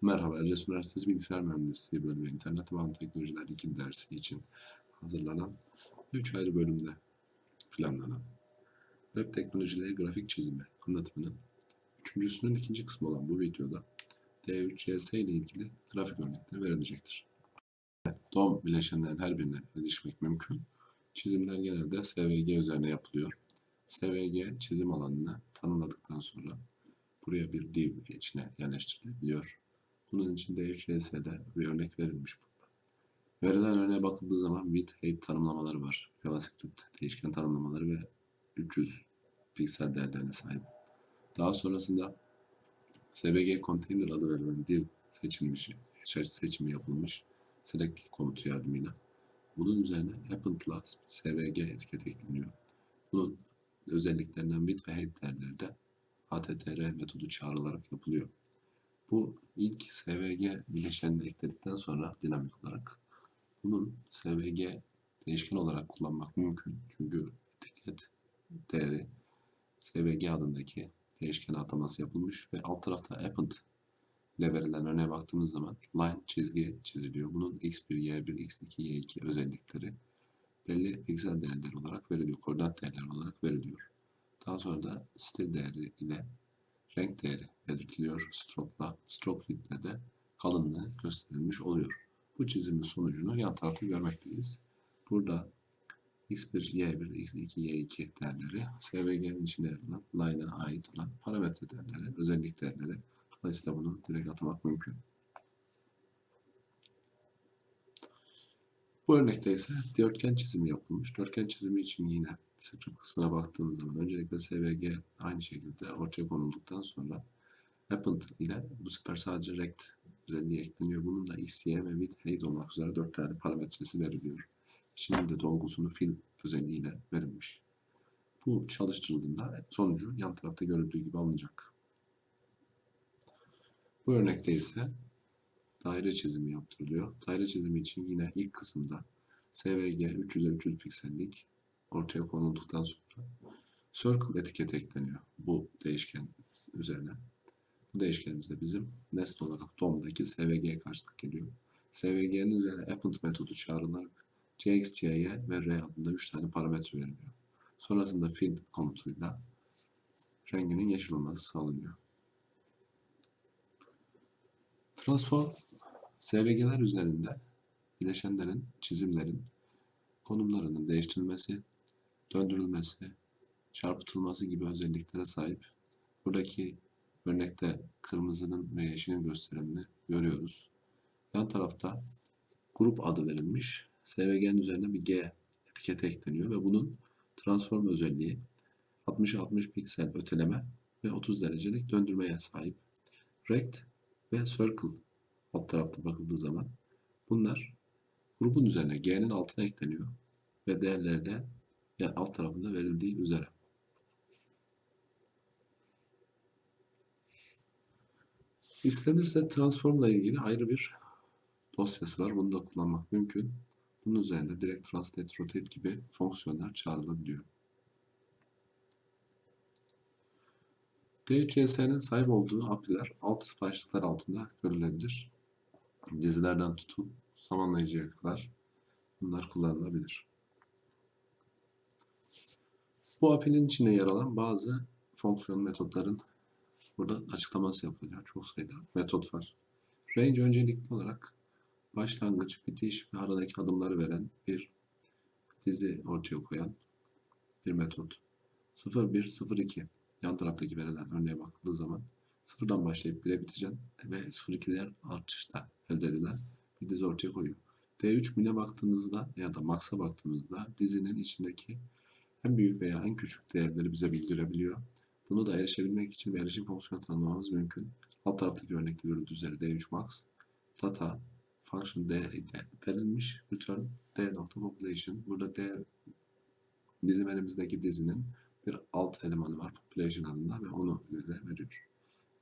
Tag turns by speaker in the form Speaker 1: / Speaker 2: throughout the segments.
Speaker 1: Merhaba, Erciyes Üniversitesi Bilgisayar Mühendisliği Bölümü İnternet Tabanlı Teknolojiler 2 dersi için hazırlanan 3 ayrı bölümde planlanan web teknolojileri grafik çizimi anlatımının üçüncüsünün ikinci kısmı olan bu videoda D3CS ile ilgili grafik örnekleri verilecektir. DOM bileşenlerin her birine erişmek mümkün. Çizimler genelde SVG üzerine yapılıyor. SVG çizim alanını tanımladıktan sonra buraya bir div içine yerleştirilebiliyor. Bunun için D3CS'de bir örnek verilmiş burada. Verilen örneğe bakıldığı zaman width, height tanımlamaları var. JavaScript değişken tanımlamaları ve 300 piksel değerlerine sahip. Daha sonrasında SVG container adı verilen div seçilmiş, seçimi yapılmış select komutu yardımıyla. Bunun üzerine append'la SVG etiket ekleniyor. Bunun özelliklerinden width ve height değerleri de attr metodu çağrılarak yapılıyor. Bu ilk SVG bileşenini ekledikten sonra dinamik olarak bunun SVG değişken olarak kullanmak mümkün. Çünkü etiket değeri SVG adındaki değişken ataması yapılmış ve alt tarafta append ile verilen örneğe baktığımız zaman line çizgi çiziliyor. Bunun x1, y1, x2, y2 özellikleri belli piksel değerleri olarak veriliyor. Koordinat değerleri olarak veriliyor. Daha sonra da stil değeri ile renk değeri belirtiliyor. Stroke'la, stroke width'le de kalınlığı gösterilmiş oluyor. Bu çizimin sonucunu yan tarafta görmekteyiz. Burada x1, y1, x2, y2 değerleri SVG'nin içinde yer alan line'a ait olan parametre değerleri, özellik değerleri. Dolayısıyla bunu direkt atamak mümkün. Bu örnekte ise dörtgen çizimi yapılmış. Dörtgen çizimi için yine script kısmına baktığımız zaman öncelikle SVG aynı şekilde ortaya konulduktan sonra append ile bu sefer sadece rect özelliği ekleniyor. Bunun da x, y ve width, height olmak üzere dört tane parametresi veriliyor. Şimdi de dolgusunu fill özelliğiyle verilmiş. Bu çalıştırıldığında sonucu yan tarafta görüldüğü gibi alınacak. Bu örnekte ise daire çizimi yaptırılıyor. Daire çizimi için yine ilk kısımda SVG 300'e 300 piksellik ortaya konulduktan sonra circle etiket ekleniyor bu değişken üzerine. Bu değişkenimizde bizim nesne olarak DOM'daki SVG'ye karşılık geliyor. SVG'nin üzerine append metodu çağrılarak cx, cy ve r adında 3 tane parametre veriliyor. Sonrasında fill komutuyla renginin yeşil olması sağlanıyor. Transform SVG'ler üzerinde bileşenlerin, çizimlerin konumlarının değiştirilmesi, döndürülmesi, çarpıtılması gibi özelliklere sahip. Buradaki örnekte kırmızının ve yeşilin gösterimini görüyoruz. Yan tarafta grup adı verilmiş. SVG'nin üzerine bir G etiketi ekleniyor ve bunun transform özelliği 60'a 60 piksel öteleme ve 30 derecelik döndürmeye sahip. Rect ve Circle alt tarafta bakıldığı zaman bunlar grubun üzerine G'nin altına ekleniyor ve değerleri yani alt tarafında verildiği üzere. İstenirse transformla ilgili ayrı bir dosyası var. Bunu da kullanmak mümkün. Bunun üzerinde direkt translate, rotate gibi fonksiyonlar çağrılabiliyor. DCS'nin sahip olduğu API'ler alt başlıklar altında görülebilir. Dizilerden tutun zamanlayıcıya kadar bunlar kullanılabilir. Bu API'nin içine yer alan bazı fonksiyon metotların burada açıklaması yapılıyor. Çok sayıda metot var. Range öncelikli olarak başlangıç, bitiş ve aradaki adımları veren bir dizi ortaya koyan bir metot. 0, 1, 0, 2 yan taraftaki verilen örneğe bakıldığı zaman sıfırdan başlayıp 1'e biteceğim ve 0-2'ler artışta elde edilen bir dizi ortaya koyuyor. D3 mine baktığımızda ya da max'a baktığımızda dizinin içindeki en büyük veya en küçük değerleri bize bildirebiliyor. Bunu da erişebilmek için bir erişim fonksiyonu tanımlamamız mümkün. Alt taraftaki örnekte görüldüğü üzere D3 max data function D verilmiş return D nokta population. Burada D bizim elimizdeki dizinin bir alt elemanı var population adında ve onu bize veriyor.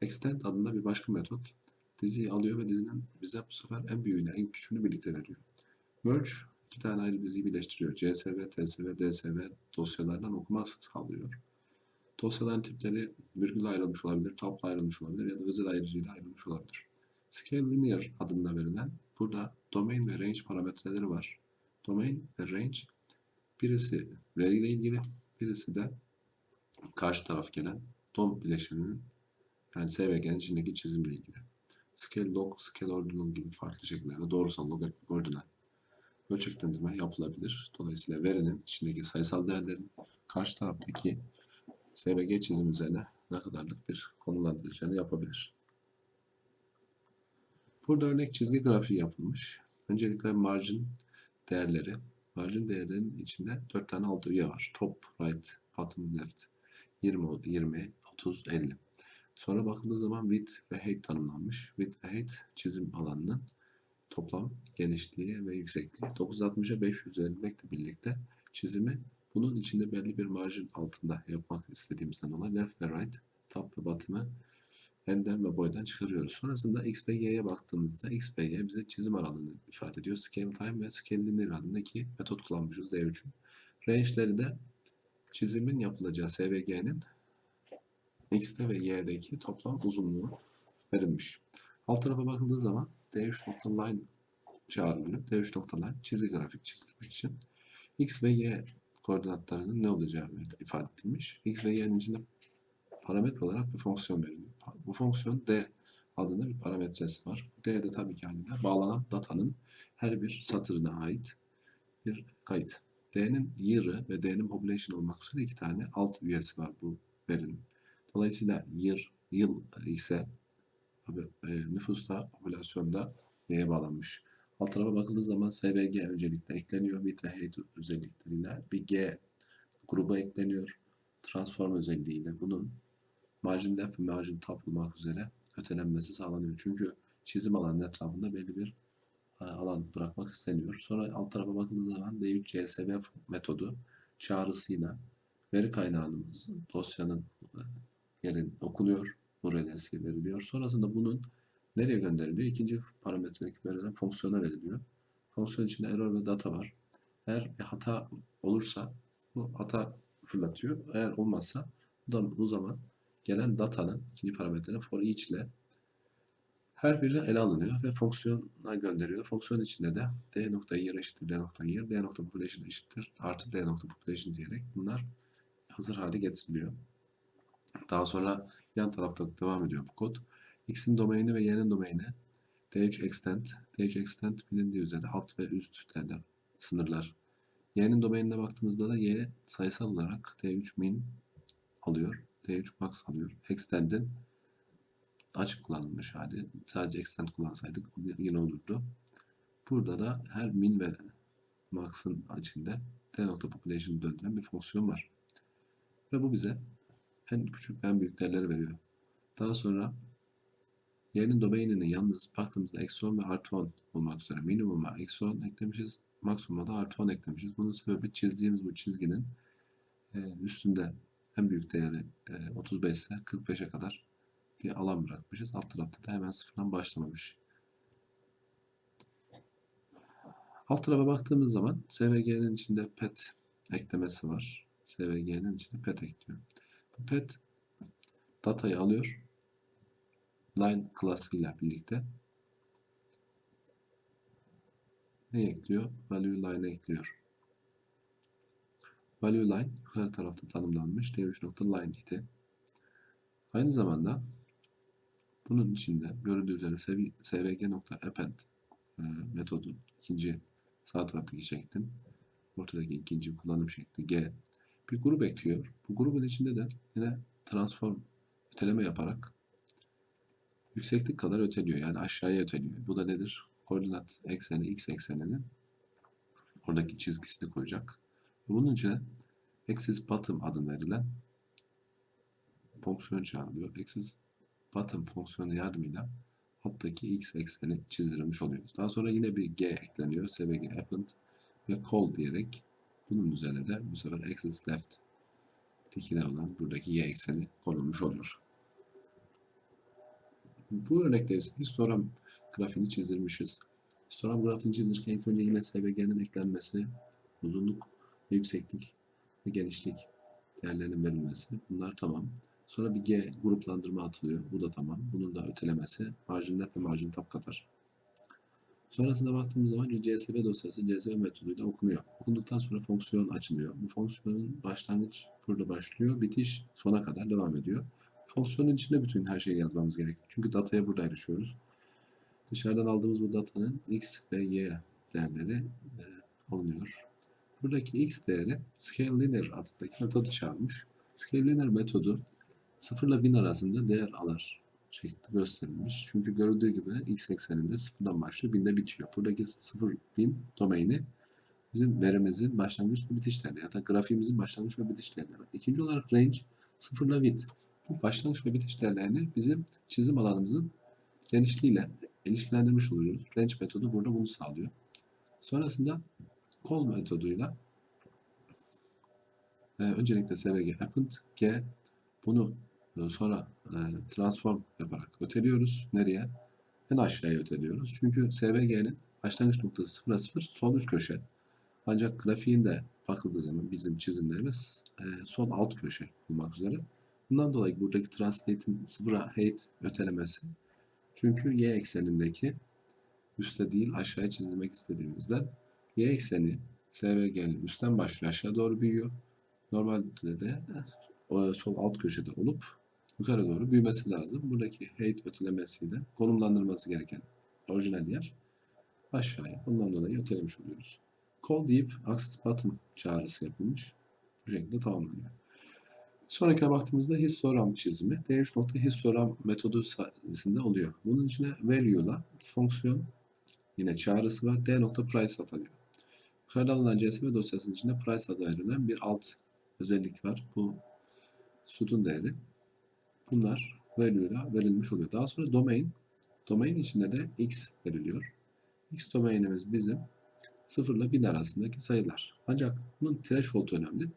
Speaker 1: Extend adında bir başka metot diziyi alıyor ve dizinin bize bu sefer en büyüğüyle en küçüğünü birlikte veriyor. Merge iki tane ayrı diziyi birleştiriyor. CSV, TSV, DSV dosyalardan okuma sağlıyor. Dosyaların tipleri virgül ayrılmış olabilir, tabla ayrılmış olabilir ya da özel ayrıcıyla ayrılmış olabilir. Scale Linear adında verilen burada domain ve range parametreleri var. Domain ve range birisi veriyle ilgili, birisi de karşı taraf gelen DOM bileşeninin yani SVG'nin içindeki çizimle ilgili. Scale log, scale ordinal gibi farklı şekillerde doğrusal logaritmik ordinal ölçeklendirme yapılabilir. Dolayısıyla verinin içindeki sayısal değerlerin karşı taraftaki SVG çizim üzerine ne kadarlık bir konumlandırıcını yapabilir. Burada örnek çizgi grafiği yapılmış. Öncelikle margin değerleri. Margin değerlerinin içinde 4 tane alt üye var. Top, right, bottom, left. 20, 20, 30, 50. Sonra bakıldığı zaman width ve height tanımlanmış. Width ve height çizim alanının toplam genişliği ve yüksekliği. 960'a 500 verilmekle birlikte çizimi bunun içinde belli bir marjin altında yapmak istediğimizden dolayı left ve right, top ve bottom'ı enden ve boydan çıkarıyoruz. Sonrasında x ve y'ye baktığımızda x ve y bize çizim aralığını ifade ediyor. Scale time ve scale linear adında iki metot kullanmışız D3'ün. Range'leri de çizimin yapılacağı SVG'nin x'te ve y'deki toplam uzunluğu verilmiş. Alt tarafa bakıldığı zaman D3.line çağrılıyor. D3.line çizgi grafik çizdirmek için. X ve Y koordinatlarının ne olacağı ifade edilmiş. X ve Y'nin içinde parametre olarak bir fonksiyon veriliyor. Bu fonksiyon D adında bir parametresi var. D de tabii ki halinde bağlanan datanın her bir satırına ait bir kayıt. D'nin year'ı ve D'nin population olmak üzere iki tane alt üyesi var bu verinin. Dolayısıyla year, yıl ise e, nüfusta, popülasyonda neye bağlanmış. Alt tarafa bakıldığı zaman SVG öncelikle ekleniyor. Bit ve height özellikleriyle bir G gruba ekleniyor. Transform özelliğiyle bunun margin left ve margin top olmak üzere ötelenmesi sağlanıyor. Çünkü çizim alanının etrafında belli bir alan bırakmak isteniyor. Sonra alt tarafa bakıldığı zaman D3CSV metodu çağrısıyla veri kaynağımız dosyanın yerin okunuyor. Relesi veriliyor. Sonrasında bunun nereye gönderiliyor? İkinci parametredeki verilen fonksiyona veriliyor. Fonksiyon içinde error ve data var. Eğer bir hata olursa bu hata fırlatıyor. Eğer olmazsa bu, da, bu zaman gelen datanın ikinci parametrenin for each ile her biri ele alınıyor ve fonksiyona gönderiyor. Fonksiyon içinde de d nokta year eşittir d nokta year, d nokta population eşittir artı d nokta population diyerek bunlar hazır hale getiriliyor. Daha sonra yan tarafta devam ediyor bu kod. X'in domaini ve Y'nin domaini D3 extend. D3 extend bilindiği üzere alt ve üst derler, sınırlar. Y'nin domainine baktığımızda da Y sayısal olarak D3 min alıyor. D3 max alıyor. Extend'in açık kullanılmış hali. Sadece extend kullansaydık yine olurdu. Burada da her min ve max'ın içinde D nokta population döndüren bir fonksiyon var. Ve bu bize en küçük ve en büyük değerleri veriyor. Daha sonra Y'nin domainini yalnız baktığımızda eksi 10 ve artı 10 olmak üzere minimuma eksi 10 eklemişiz. Maksimuma da artı 10 eklemişiz. Bunun sebebi çizdiğimiz bu çizginin e, üstünde en büyük değeri e, 35 ise 45'e kadar bir alan bırakmışız. Alt tarafta da hemen sıfırdan başlamamış. Alt tarafa baktığımız zaman SVG'nin içinde pet eklemesi var. SVG'nin içinde pet ekliyor. Pet datayı alıyor line klasıyla birlikte ne ekliyor? Value line ekliyor. Value line yukarı tarafta tanımlanmış d3.line idi. Aynı zamanda bunun içinde görüldüğü üzere svg.append e, metodu ikinci sağ taraftaki şeklin ortadaki ikinci kullanım şekli G bir grup ekliyor. Bu grubun içinde de yine transform öteleme yaparak yükseklik kadar öteliyor. Yani aşağıya öteliyor. Bu da nedir? Koordinat ekseni x ekseninin oradaki çizgisini koyacak. Bunun için axis bottom adını verilen fonksiyon çağrılıyor. Axis bottom fonksiyonu yardımıyla alttaki x ekseni çizdirilmiş oluyor. Daha sonra yine bir g ekleniyor. svg append ve call diyerek bunun üzerine de bu sefer axis left dikine olan buradaki y ekseni konulmuş oluyor. Bu örnekte ise histogram grafiğini çizdirmişiz. Histogram grafiğini çizdirirken ilk önce yine SVG'nin eklenmesi, uzunluk, yükseklik ve genişlik değerlerinin verilmesi. Bunlar tamam. Sonra bir G gruplandırma atılıyor. Bu da tamam. Bunun da ötelemesi marjin left ve marjin top kadar. Sonrasında baktığımız zaman CSV dosyası CSV metoduyla okunuyor. Okunduktan sonra fonksiyon açılıyor. Bu fonksiyonun başlangıç burada başlıyor. Bitiş sona kadar devam ediyor. Fonksiyonun içinde bütün her şeyi yazmamız gerekiyor. Çünkü dataya burada erişiyoruz. Dışarıdan aldığımız bu datanın x ve y değerleri e, alınıyor. Buradaki x değeri scale linear adındaki metodu çağırmış. Scale linear metodu 0 ile 1000 arasında değer alır şeklinde gösterilmiş. Çünkü görüldüğü gibi x ekseninde sıfırdan başlıyor, binde bitiyor. Buradaki 0 bin domaini bizim verimizin başlangıç ve bitiş değerleri ya grafiğimizin başlangıç ve bitiş değerleri. İkinci olarak range 0 ile width. Bu başlangıç ve bitiş değerlerini bizim çizim alanımızın genişliğiyle ilişkilendirmiş oluyoruz. Range metodu burada bunu sağlıyor. Sonrasında call metoduyla e, öncelikle svg append g bunu sonra e, transform yaparak öteliyoruz. Nereye? En aşağıya öteliyoruz. Çünkü svg'nin başlangıç noktası 0'a 0 sol üst köşe. Ancak grafiğinde bakıldığı zaman bizim çizimlerimiz e, sol alt köşe olmak üzere. Bundan dolayı buradaki translate'in 0'a height ötelemesi çünkü y eksenindeki üste değil aşağıya çizilmek istediğimizden y ekseni SVG'nin üstten başlıyor aşağı doğru büyüyor. Normalde de o sol alt köşede olup yukarı doğru büyümesi lazım. Buradaki height ötelemesiyle konumlandırması gereken orijinal yer aşağıya. Bundan dolayı ötelemiş oluyoruz. Call deyip access button çağrısı yapılmış. Bu şekilde tamamlanıyor. Sonrakine baktığımızda histogram çizimi. D3 histogram metodu sayesinde oluyor. Bunun içine value'la fonksiyon yine çağrısı var. D price atanıyor. Yukarıda alınan CSV dosyasının içinde price adı verilen bir alt özellik var. Bu sütun değeri. Bunlar value'la verilmiş oluyor. Daha sonra domain. Domain içinde de x veriliyor. X domainimiz bizim 0 ile 1000 arasındaki sayılar. Ancak bunun threshold önemli.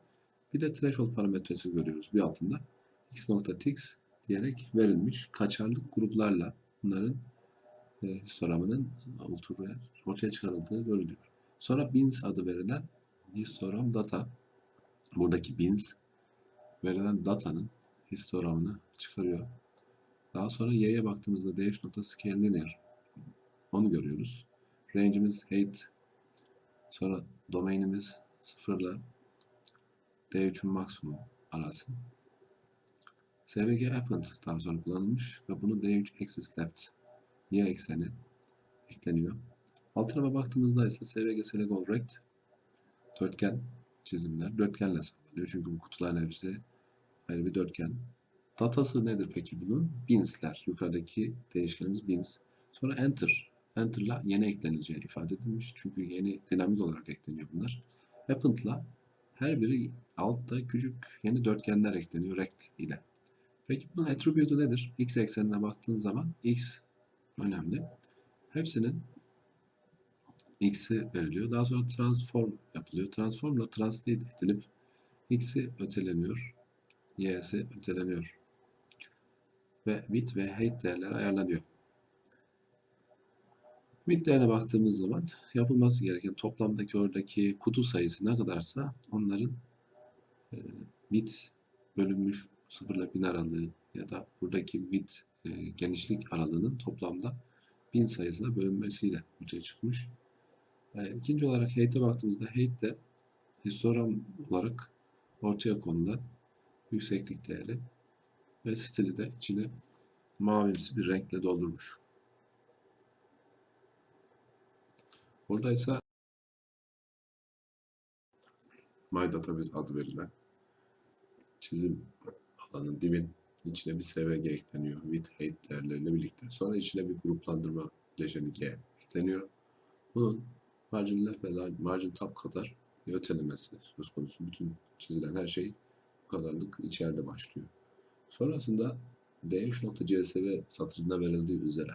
Speaker 1: Bir de threshold parametresi görüyoruz bir altında. x.tx diyerek verilmiş kaçarlık gruplarla bunların e, histogramının ortaya, ortaya çıkarıldığı görülüyor. Sonra bins adı verilen histogram data buradaki bins verilen datanın histogramını çıkarıyor. Daha sonra y'ye baktığımızda dh.scale linear onu görüyoruz. Range'imiz height sonra domainimiz 0 ile D3'ün maksimum arası. SVG append daha sonra kullanılmış ve bunu D3 axis left y ekseni ekleniyor. Alt tarafa baktığımızda ise SVG select all rect dörtgen çizimler dörtgenle sağlanıyor. Çünkü bu kutuların hepsi ayrı bir dörtgen. Datası nedir peki bunun? Bins'ler. Yukarıdaki değişkenimiz bins. Sonra enter. Enter'la yeni ekleneceği ifade edilmiş. Çünkü yeni dinamik olarak ekleniyor bunlar. Append'la her biri altta küçük yeni dörtgenler ekleniyor rect ile. Peki bunun attribute'u nedir? X eksenine baktığın zaman X önemli. Hepsinin X'i veriliyor. Daha sonra transform yapılıyor. Transformla translate edilip X'i öteleniyor. Y'si öteleniyor. Ve width ve height değerleri ayarlanıyor. Width değerine baktığımız zaman yapılması gereken toplamdaki oradaki kutu sayısı ne kadarsa onların e, width bölünmüş 0 ile 1000 aralığı ya da buradaki width e, genişlik aralığının toplamda 1000 sayısına bölünmesiyle ortaya çıkmış. E, ikinci olarak height'e baktığımızda height de histogram olarak ortaya konulan yükseklik değeri ve stili de içine mavimsi bir renkle doldurmuş. Burada ise MyDatabase adı verilen çizim alanı divin içine bir SVG ekleniyor. With height değerleriyle birlikte. Sonra içine bir gruplandırma bileşeni G ekleniyor. Bunun margin left ve margin top kadar bir ötelemesi söz konusu. Bütün çizilen her şey kadarlık içeride başlıyor. Sonrasında D3.csv satırında verildiği üzere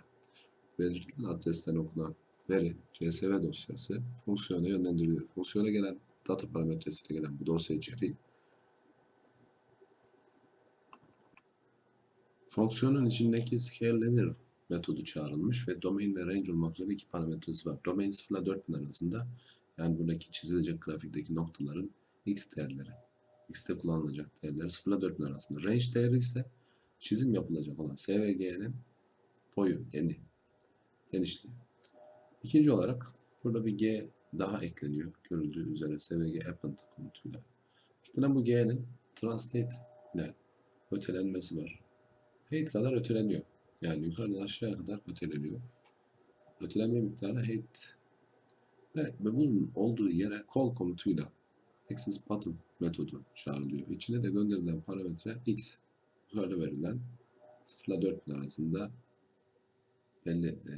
Speaker 1: belirtilen adresten okunan veri CSV dosyası fonksiyona yönlendiriliyor. Fonksiyona gelen data parametresiyle gelen bu dosya içeriği fonksiyonun içindeki scale linear metodu çağrılmış ve domain ve range olmak üzere iki parametresi var. Domain 0 ile 4000 arasında yani buradaki çizilecek grafikteki noktaların x değerleri. X'te kullanılacak değerleri 0 ile 4000 arasında. Range değeri ise çizim yapılacak olan SVG'nin boyu, eni, genişliği. İkinci olarak burada bir G daha ekleniyor. Görüldüğü üzere SVG append komutuyla. Eklenen bu G'nin translate ile ötelenmesi var. Height kadar öteleniyor. Yani yukarıdan aşağıya kadar öteleniyor. Ötelenme miktarı height ve bunun olduğu yere call komutuyla access button metodu çağrılıyor. İçine de gönderilen parametre x. Yukarıda verilen 0 ile 4 arasında belli e,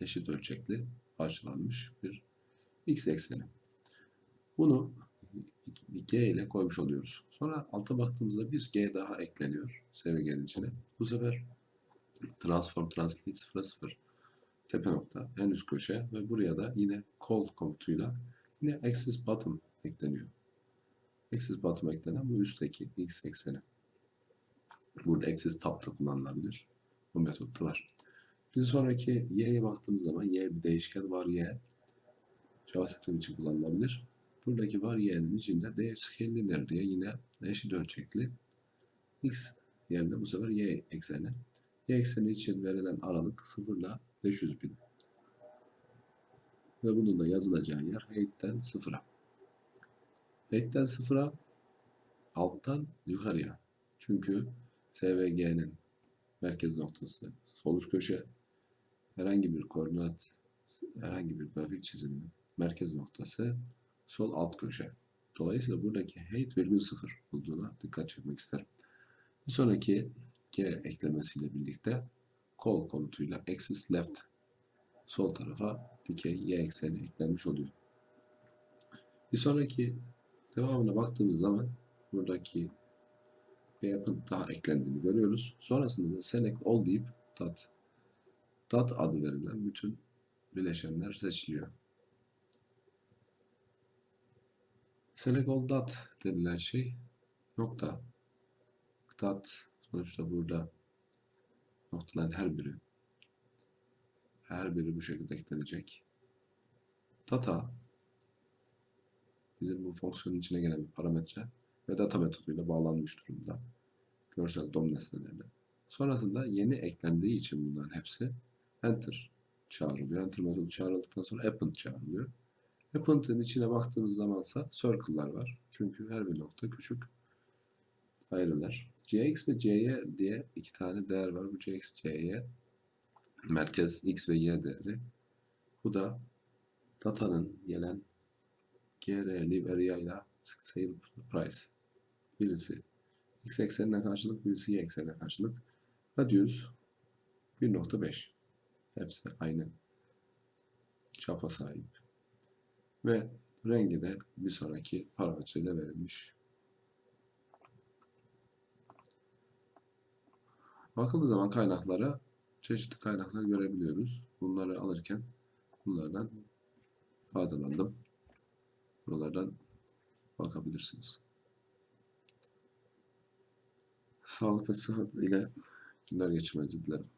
Speaker 1: eşit ölçekli parçalanmış bir x ekseni. Bunu bir g ile koymuş oluyoruz. Sonra alta baktığımızda bir g daha ekleniyor SVG'nin içine. Bu sefer transform translate 0 0 tepe nokta en üst köşe ve buraya da yine call komutuyla yine access bottom ekleniyor. Access bottom eklenen bu üstteki x ekseni. Burada top da kullanılabilir. Bu metotta var. Bir sonraki y'ye baktığımız zaman y bir değişken var y. JavaScript için kullanılabilir. Buradaki var y'nin içinde d scalar diye yine eşit ölçekli x yerine bu sefer y ekseni. Y ekseni için verilen aralık 0 ile 500 bin. Ve bunun da yazılacağı yer height'ten 0'a. Height'ten 0'a alttan yukarıya. Çünkü SVG'nin merkez noktası sol üst köşe herhangi bir koordinat herhangi bir grafik çiziminin merkez noktası sol alt köşe. Dolayısıyla buradaki height virgül 0 olduğuna dikkat çekmek isterim. Bir sonraki G eklemesiyle birlikte call komutuyla axis left sol tarafa dikey y ekseni eklenmiş oluyor. Bir sonraki devamına baktığımız zaman buradaki yapın daha eklendiğini görüyoruz. Sonrasında da select all deyip dot dot adı verilen bütün bileşenler seçiliyor. Select all dot denilen şey nokta dot sonuçta burada noktaların her biri her biri bu şekilde eklenecek. Data bizim bu fonksiyonun içine gelen bir parametre ve data metoduyla bağlanmış durumda. Görsel DOM nesnelerine. Sonrasında yeni eklendiği için bunların hepsi enter çağrılıyor. Enter metodu çağrıldıktan sonra append çağrılıyor. Append'in içine baktığımız zamansa circle'lar var. Çünkü her bir nokta küçük ayrılar. Cx ve cy diye iki tane değer var. Bu cx, cy merkez x ve y değeri. Bu da datanın gelen gr live area ile sale price. Birisi x eksenine karşılık, birisi y eksenine karşılık. Radius 1.5. Hepsi aynı çapa sahip. Ve rengi de bir sonraki parametreyle verilmiş. Bakıldığı zaman kaynaklara çeşitli kaynaklar görebiliyoruz. Bunları alırken bunlardan faydalandım. Buralardan bakabilirsiniz. Sağlık ve sıhhat ile günler geçirmenizi dilerim.